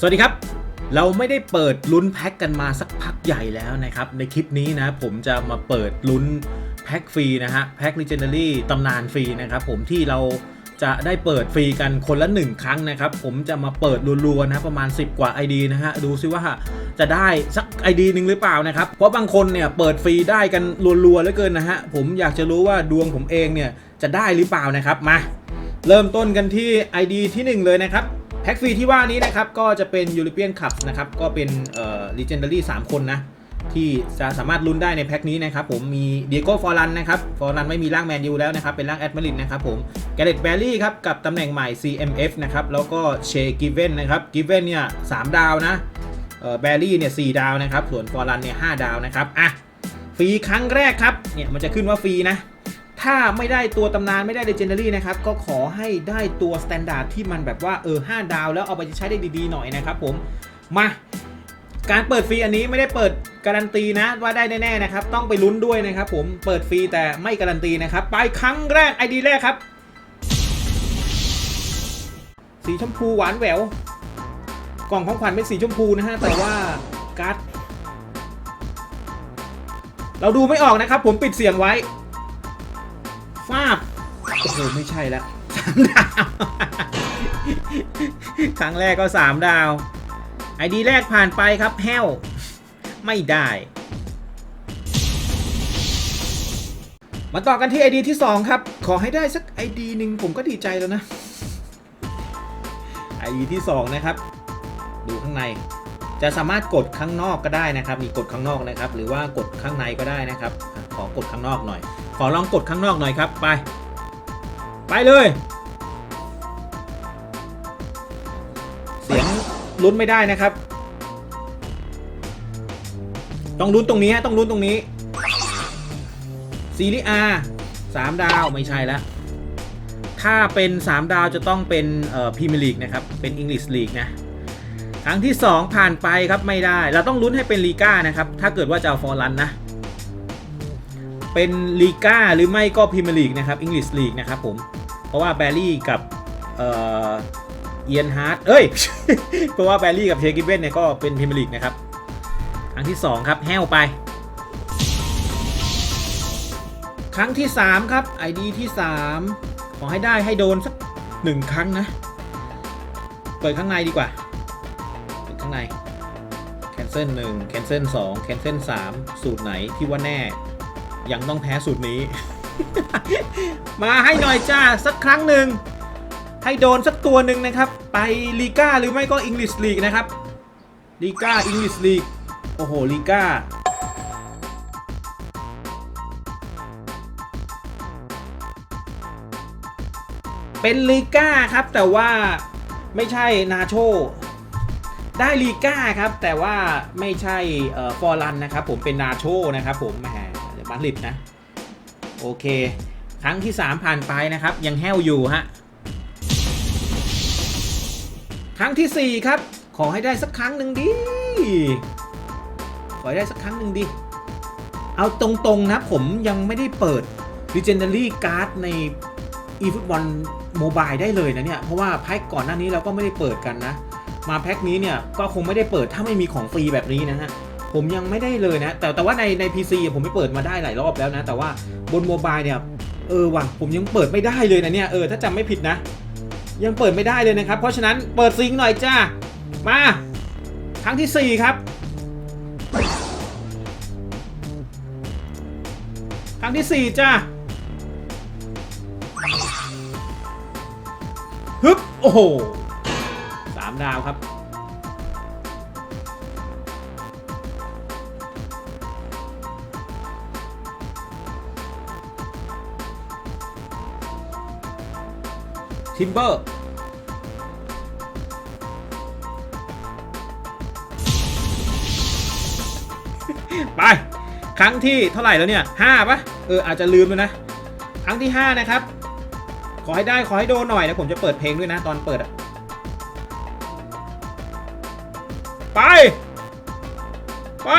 สวัสดีครับ เราไม่ได้เปิดลุ้นแพ็กกันมาสักพักใหญ่แล้วนะครับ ในคลิปนี้นะผมจะมาเปิดลุ้นแพ็กฟรีนะฮะแพ็ก Legendary ตำนานฟรีนะครับผมที่เราจะได้เปิดฟรีกันคนละ 1 ครั้งนะครับ ผมจะมาเปิดรัวๆนะประมาณ 10 กว่า ID นะฮะ ดูซิว่าจะได้สัก ID หนึ่งหรือเปล่านะครับ เพราะบางคนเนี่ยเปิดฟรีได้กันรัวๆเหลือเกินนะฮะ ผมอยากจะรู้ว่าดวงผมเองเนี่ยจะได้หรือเปล่านะครับมา เริ่มต้นกันที่ ID ที่ 1 เลยนะครับ แพ็กฟรีที่ว่านี้นะครับ ก็จะเป็นยูโรเปียนคัพนะครับ ก็เป็นเอ่อ Legendary 3คนนะ ที่จะสามารถลุ้นได้ในแพ็กนี้นะครับ ผมมีเดียโก้ฟอร์ลันนะครับ ฟอร์ลันไม่มีร่างแมนยูแล้วนะครับ เป็นร่างแอดมารินนะครับผมแกเรตแบลลี่ครับ กับตำแหน่งใหม่ CMF นะครับ แล้วก็เชกิเวนนะครับกิเวนเนี่ยสามดาวนะเอ่อแบลลี่เนี่ยสดาวนะครับ ส่วนฟอร์ลันเนี่ยหดาวนะครับ อะ ฟรีครั้งแรกครับ เนี่ยมันจะขึ้นว่าฟรีนะ ถ้าไม่ได้ตัวตำนานไม่ได้ Legendary นะครับ ก็ขอให้ได้ตัว Standard ที่มันแบบว่าเออ5ดาวแล้วเอาไปใช้ได้ดีๆหน่อยนะครับผม มาการเปิดฟรีอันนี้ไม่ได้เปิดการันตีนะว่าได้แน่ๆนะครับ ต้องไปลุ้นด้วยนะครับผมเปิดฟรีแต่ไม่การันตีนะครับ ไปครั้งแรก ID แรกครับ สีชมพูหวานแหวว กล่องของขวัญเป็นสีชมพูนะฮะแต่ว่าการ์ดเราดูไม่ออกนะครับ ผมปิดเสียงไว้ ฟาบโอ้โหไม่ใช่แล้วสามดาว ครั้งแรกก็สามดาวไอดีแรกผ่านไปครับแฮวไม่ได้ มาต่อกันที่ ID ที่ 2 ครับ ขอให้ได้สัก ID หนึ่งผมก็ดีใจแล้วนะ ID ที่ 2 นะครับ ดูข้างใน จะสามารถกดข้างนอกก็ได้นะครับ มีกดข้างนอกนะครับ หรือว่ากดข้างในก็ได้นะครับ ขอกดข้างนอกหน่อย ขอลองกดข้างนอกหน่อยครับ ไป ไปเลย เสียงลุ้นไม่ได้นะครับ ต้องลุ้นตรงนี้ฮะต้องลุ้นตรงนี้ซีรีอาสามดาวไม่ใช่แล้ว ถ้าเป็น 3 ดาวจะต้องเป็นพรีเมียร์ลีกนะครับ เป็นอังกฤษลีกนะครั้งที่ 2 ผ่านไปครับไม่ได้ เราต้องลุ้นให้เป็นลีก้านะครับ ถ้าเกิดว่าจะเอาฟอร์ลันนะ เป็นลีก้าหรือไม่ก็พรีเมียร์ลีกนะครับอังกฤษลีกนะครับผม เพราะว่าแบรี่กับเอียนฮาร์ดเอ้ย เพราะว่าแบรี่กับเชกิเวนเนี่ยก็เป็นพรีเมียร์ลีกนะครับ ครั้งที่ 2 ครับแห้วไป ครั้งที่ 3 ครับ ID ที่ 3 ขอให้ได้ให้โดนสัก1ครั้งนะ เปิดข้างในดีกว่า เปิดข้างใน cancel 1 cancel 2 cancel 3สูตรไหนที่ว่าแน่ ยังต้องแพ้สูตรนี้ มาให้หน่อยจ้าสักครั้งหนึ่งให้โดนสักตัวหนึ่งนะครับ ไปลีก้าหรือไม่ก็อังกฤษลีกนะครับลีก้าอังกฤษลีกโอ้โหลีก้าเป็นลีก้าครับแต่ว่าไม่ใช่นาโชได้ลีก้าครับแต่ว่าไม่ใช่ฟอร์ลันนะครับผมเป็นนาโชนะครับผมแหม มาดริดนะ โอเค ครั้งที่ 3 ผ่านไปนะครับ ยังแห้วอยู่ฮะ ครั้งทีสี่4 ครับ ขอให้ได้สักครั้งหนึ่งดิขอให้ได้สักครั้งหนึ่งดิเอาตรงๆนะผมยังไม่ได้เปิด Legendary Card ใน eFootball Mobile ได้เลยนะเนี่ย เพราะว่าแพ็กก่อนหน้านี้เราก็ไม่ได้เปิดกันนะ มาแพ็กนี้เนี่ยก็คงไม่ได้เปิดถ้าไม่มีของฟรีแบบนี้นะฮะ ผมยังไม่ได้เลยนะ แต่แต่ว่าในใน PC ผมไม่เปิดมาได้หลายรอบแล้วนะ แต่ว่าบนโมบายเนี่ยเออว่ะผมยังเปิดไม่ได้เลยนะเนี่ยเออถ้าจำไม่ผิดนะ ยังเปิดไม่ได้เลยนะครับ เพราะฉะนั้นเปิดซิงค์หน่อยจ้ามาครั้งที่ 4 ครับ ครั้งที่ 4 จ้าฮึบโอ้โหสามดาวครับ ทิมเบอร์ไป ครั้งที่เท่าไหร่แล้วเนี่ยห้าปะเอออาจจะลืมแล้วนะ ครั้งที่ 5 นะครับ ขอให้ได้ขอให้โดนหน่อยนะผมจะเปิดเพลงด้วยนะตอนเปิดอะไป ไป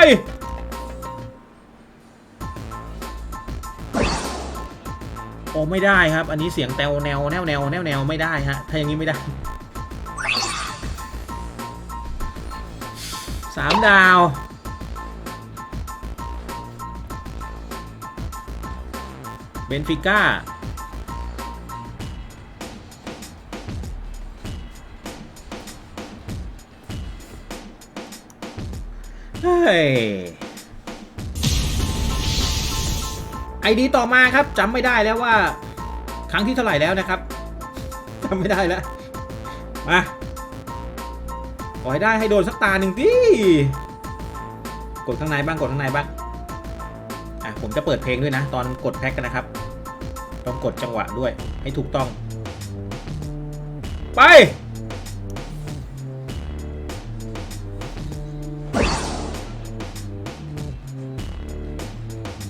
อ้ไม่ได้ครับ อันนี้เสียงแนวแนวแนวแนวแนวแนวไม่ได้ฮะ ถ้าอย่างนี้ไม่ได้สามดาวเบนฟิก้าเฮ้ย ดีต่อมาครับจำไม่ได้แล้วว่า ครั้งที่เท่าไหร่แล้วนะครับจำไม่ได้แล้ว มาขอให้ได้ให้โดนสักตาหนึ่งดิกดข้างในบ้างกดข้างในบ้างอะผมจะเปิดเพลงด้วยนะ ตอนกดแพ็กกันนะครับ ต้องกดจังหวะด้วยให้ถูกต้อง ไป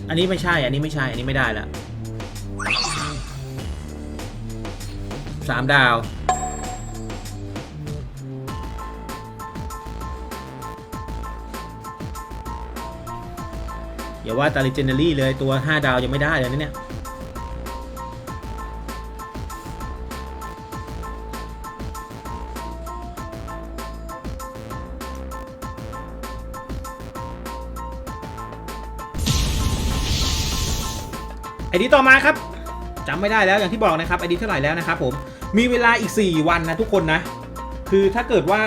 อันนี้ไม่ใช่ อันนี้ไม่ใช่ อันนี้ไม่ได้ละสามดาว อย่าว่าตาลิเจเนอรี่เลยตัว 5 ดาวยังไม่ได้เลยนะเนี่ย ไอดีต่อมาครับจำไม่ได้แล้วอย่างที่บอกนะครับไอดีเท่าไหร่แล้วนะครับผมมีเวลาอีก 4 วันนะทุกคนนะ คือถ้าเกิดว่า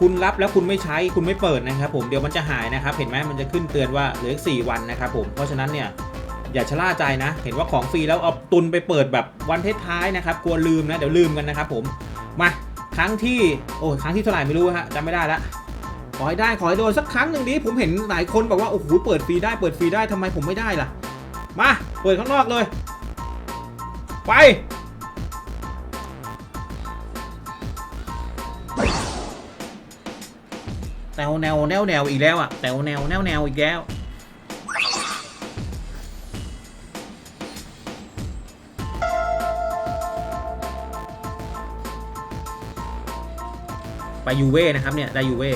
คุณรับแล้วคุณไม่ใช้คุณไม่เปิดนะครับ ผมเดี๋ยวมันจะหายนะครับ เห็นไหมมันจะขึ้นเตือนว่าเหลืออีก4วันนะครับผมเพราะฉะนั้นเนี่ยอย่าชะล่าใจนะ เห็นว่าของฟรีแล้วเอาตุนไปเปิดแบบวันท้ายๆนะครับกลัวลืมนะเดี๋ยวลืมกันนะครับผมมาครั้งที่โอ้ยครั้งที่เท่าไหร่ไม่รู้ฮะจำไม่ได้ละขอให้ได้ขอให้โดนสักครั้งหนึ่งดิผมเห็นหลายคนบอกว่าโอ้โหเปิดฟรีได้เปิดฟรีได้ทำไมผมไม่ได้ล่ะ มา เปิดข้างนอกเลย ไป แนวแนวแนวแนวอีกแล้วอะแนวแนวแนวแนวอีกแล้วไปยูเว่นะครับเนี่ย ได้ยูเว่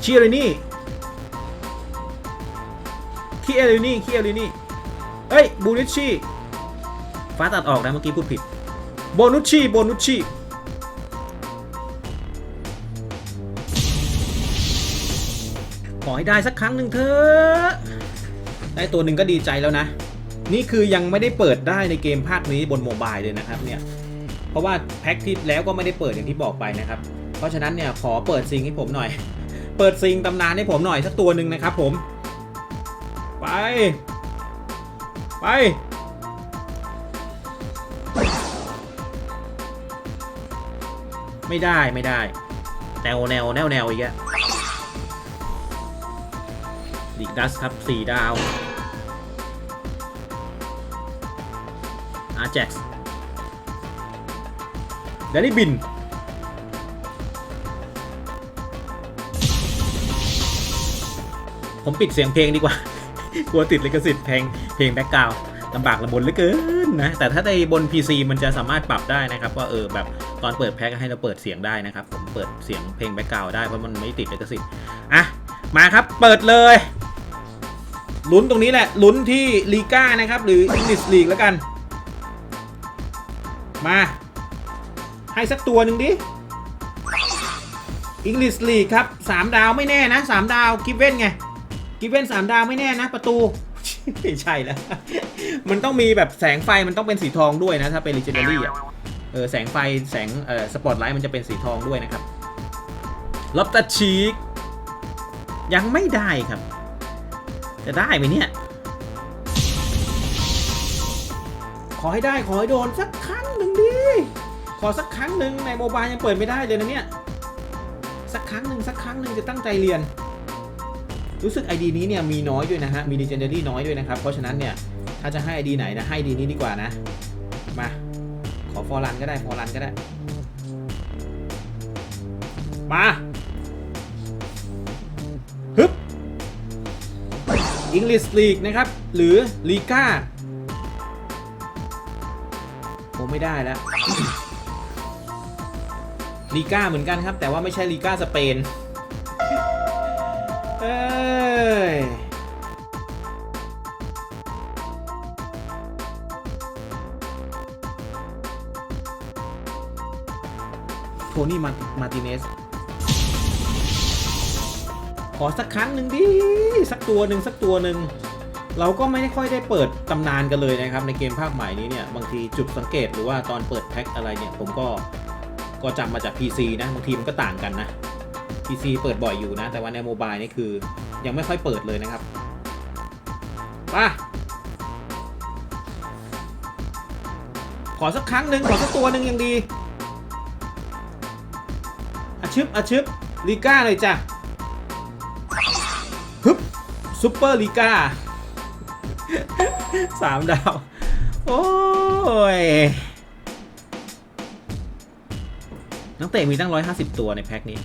เชียร์นี่คีเอลินี่คีเอลินี่ เอ้ยบูนิชชี่ฟ้าตัดออกนะเมื่อกี้พูดผิดโบนุชชี่โบนุชชี่ขอให้ได้สักครั้งหนึ่งเถอะได้ตัวหนึ่งก็ดีใจแล้วนะ นี่คือยังไม่ได้เปิดได้ในเกมภาคนี้บนโมบายเลยนะครับเนี่ยเพราะว่าแพ็คที่แล้วก็ไม่ได้เปิดอย่างที่บอกไปนะครับ เพราะฉะนั้นเนี่ยขอเปิดซิงให้ผมหน่อย เปิดซิงตำนานให้ผมหน่อยสักตัวหนึ่งนะครับผม ไป ไป ไม่ได้ไม่ได้ แนวแนวแนวแนวอีกอะดิดัสครับสี่ดาวอาร์แจ็กซ์แดนนี่บินผมปิดเสียงเพลงดีกว่า กลัวติดลิขสิทธิ์เพลงเพลงแบ็กกราวลำบากลำบนเหลือเกินนะแต่ถ้าในบน PC มันจะสามารถปรับได้นะครับว่าเออแบบตอนเปิดแพ็กให้เราเปิดเสียงได้นะครับ ผมเปิดเสียงเพลงแบ็กกราวได้เพราะมันไม่ติดลิขสิทธิ์อะมาครับเปิดเลยลุ้นตรงนี้แหละลุ้นที่ลีก้านะครับ หรืออิงลิสลีกแล้วกัน มา ให้สักตัวหนึ่งดิอิงลิสลีกครับ 3 ดาวไม่แน่นะ 3 ดาวกิฟเว่นไง กิเว่นสามดาวไม่แน่นะ ประตู ไม่ใช่แล้ว มันต้องมีแบบแสงไฟมันต้องเป็นสีทองด้วยนะ ถ้าเป็น Legendary อะเออแสงไฟแสงเอ่อสปอตไลท์มันจะเป็นสีทองด้วยนะครับล็อบตาชีกยังไม่ได้ครับ จะได้ไหมเนี่ย ขอให้ได้ขอให้โดนสักครั้งหนึ่งดิ ขอสักครั้งหนึ่งในโมบายยังเปิดไม่ได้เลยนะเนี่ย สักครั้งหนึ่งสักครั้งหนึ่งจะตั้งใจเรียน รู้สึก ID นี้เนี่ยมีน้อยด้วยนะฮะ มี Legendary น้อยด้วยนะครับ เพราะฉะนั้นเนี่ย ถ้าจะให้ ID ไหนนะ ให้ ID นี้ดีกว่านะ มา ขอฟอร์รันก็ได้ ฟอร์รันก็ได้ มาฮึบ English League นะครับ หรือลีก้าผมไม่ได้แล้วลีก้าเหมือนกันครับ แต่ว่าไม่ใช่ลีก้าสเปน เอ้ยโทนี่มามาร์ติเนสขขอสักครั้งหนึ่งดิ สักตัวหนึ่งสักตัวหนึ่ง เราก็ไม่ได้ค่อยได้เปิดตำนานกันเลยนะครับ ในเกมภาคใหม่นี้เนี่ย บางทีจุดสังเกตหรือว่าตอนเปิดแพ็คอะไรเนี่ย ผมก็ก็จำมาจาก PC นะ บางทีมันก็ต่างกันนะ PC เปิดบ่อยอยู่นะ แต่ว่าในโมบายนี่คือยังไม่ค่อยเปิดเลยนะครับป่ะขอสักครั้งหนึ่งขอสักตัวหนึ่งยังดีอาชึบอาชึบลีก้าเลยจ้ะฮึบซุปเปอร์ลีก้าสามดาว โอ้ย นักเตะมีตั้ง 150 ตัวในแพ็คนี้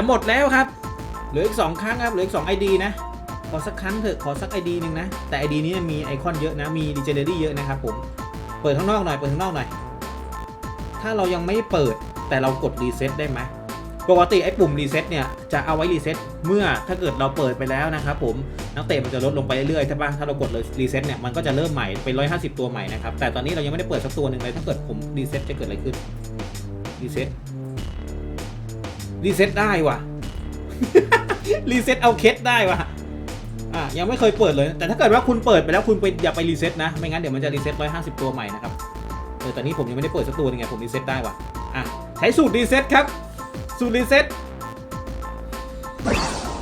จะหมดแล้วครับ เหลืออีก2ครั้งครับ เหลืออีก2 ID นะ ขอสักครั้งเถอะ ขอสัก ID หนึ่งนะ แต่ ID นี้มีไอคอนเยอะนะ มี Legendary เยอะนะครับผม เปิดข้างนอกหน่อย เปิดข้างนอกหน่อย ถ้าเรายังไม่เปิด แต่เรากดรีเซ็ตได้ไหมปกติไอ้ปุ่มรีเซ็ตเนี่ยจะเอาไว้รีเซ็ตเมื่อถ้าเกิดเราเปิดไปแล้วนะครับผมนักเตะมันจะลดลงไปเรื่อยๆใช่ปะถ้าเรากดเลยรีเซ็ตเนี่ยมันก็จะเริ่มใหม่เป็น150ตัวใหม่นะครับแต่ตอนนี้เรายังไม่ได้เปิดสักตัวหนึ่งเลยถ้าเกิดผมรีเซ็ตจะเกิดอะไรขึ้นรีเซ็ต รีเซ็ตได้ว่ะ รีเซ็ตเอาเคสได้ว่ะ อะยังไม่เคยเปิดเลย แต่ถ้าเกิดว่าคุณเปิดไปแล้วคุณไปอย่าไปรีเซ็ตนะ ไม่งั้นเดี๋ยวมันจะรีเซ็ต150ตัวใหม่นะครับ เออแต่นี้ผมยังไม่ได้เปิดสักตัวนึงไงผมรีเซ็ตได้ว่ะ อะใช้สูตรรีเซ็ตครับ สูตรรีเซ็ต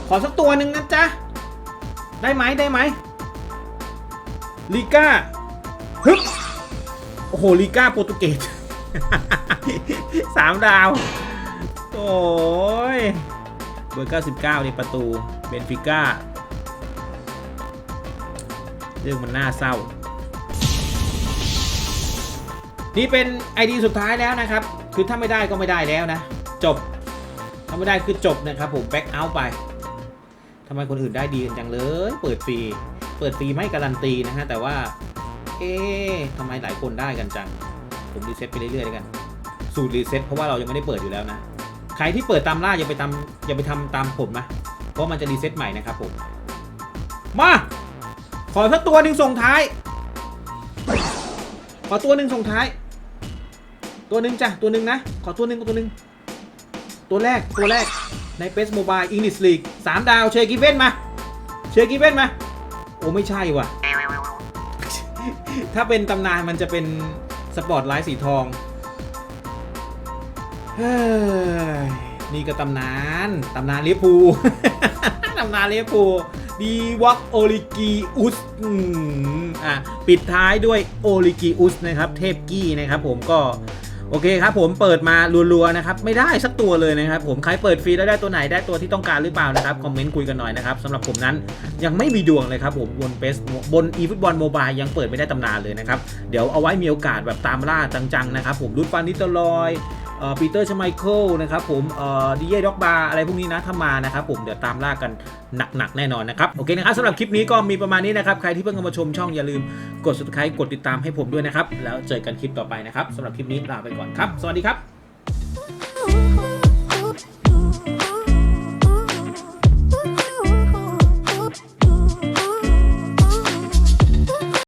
ขอสักตัวหนึ่งนะจ๊ะ ได้ไหมได้ไหมลีก้าฮึบโอ้โหลีก้าโปรตุเกสสามดาว โอ้ยเบอร์ 99ในประตูเบนฟิก้าเรื่องมันน่าเศร้า นี่เป็น ID สุดท้ายแล้วนะครับ คือถ้าไม่ได้ก็ไม่ได้แล้วนะ จบ ถ้าไม่ได้คือจบนะครับผมแบ็กเอาไปทำไมคนอื่นได้ดีกันจังเลย เปิดฟรี เปิดฟรีไม่การันตีนะฮะ แต่ว่า เอ๊ะทำไมหลายคนได้กันจัง ผมรีเซ็ตไปเรื่อยๆแล้วกัน สูตรรีเซ็ตเพราะว่าเรายังไม่ได้เปิดอยู่แล้วนะ ใครที่เปิดตามล่าอย่าไปทำอย่าไปทำตามผมนะเพราะมันจะรีเซ็ตใหม่นะครับผมมาขอสักตัวหนึ่งส่งท้าย ขอตัวหนึ่งส่งท้าย ตัวหนึ่งจ้ะตัวหนึ่งนะ ขอตัวหนึ่งตัวหนึ่งตัวแรกตัวแรกในเ e สโมบายอิงลิสลีกสามดาวเชกิเว่นมา เชกิเว่นมา โอ้ไม่ใช่ว่ะ ถ้าเป็นตำนานมันจะเป็นสปอร์ตไลท์สีทอง นี่ก็ตำนาน ตำนานเลียปูตำนานเลียปูดีวอกโอลิกีอุสอะปิดท้ายด้วยโอลิกีอุสนะครับ เทพกี้นะครับผมก็โอเคครับผมเปิดมารัวๆนะครับ ไม่ได้สักตัวเลยนะครับ ผมใครเปิดฟรีแล้วได้ตัวไหนได้ตัวที่ต้องการหรือเปล่านะครับคอมเมนต์คุยกันหน่อยนะครับสำหรับผมนั้นยังไม่มีดวงเลยครับผมบนเปสบนอีฟุตบอลโมบายยังเปิดไม่ได้ตำนานเลยนะครับ เดี๋ยวเอาไว้มีโอกาสแบบตามล่าจังๆนะครับผมรุดฟันนิตลอย ปีเตอร์ชไมเคิลนะครับผมเอ่อดีเย่ด็อกบาอะไรพวกนี้นะถ้ามานะครับผมเดี๋ยวตามล่ากันหนักๆแน่นอนนะครับ โอเคนะครับสำหรับคลิปนี้ก็มีประมาณนี้นะครับ ใครที่เพิ่งเข้ามาชมช่องอย่าลืมกด subscribe กดติดตามให้ผมด้วยนะครับ แล้วเจอกันคลิปต่อไปนะครับสำหรับคลิปนี้ลาไปก่อนครับ สวัสดีครับ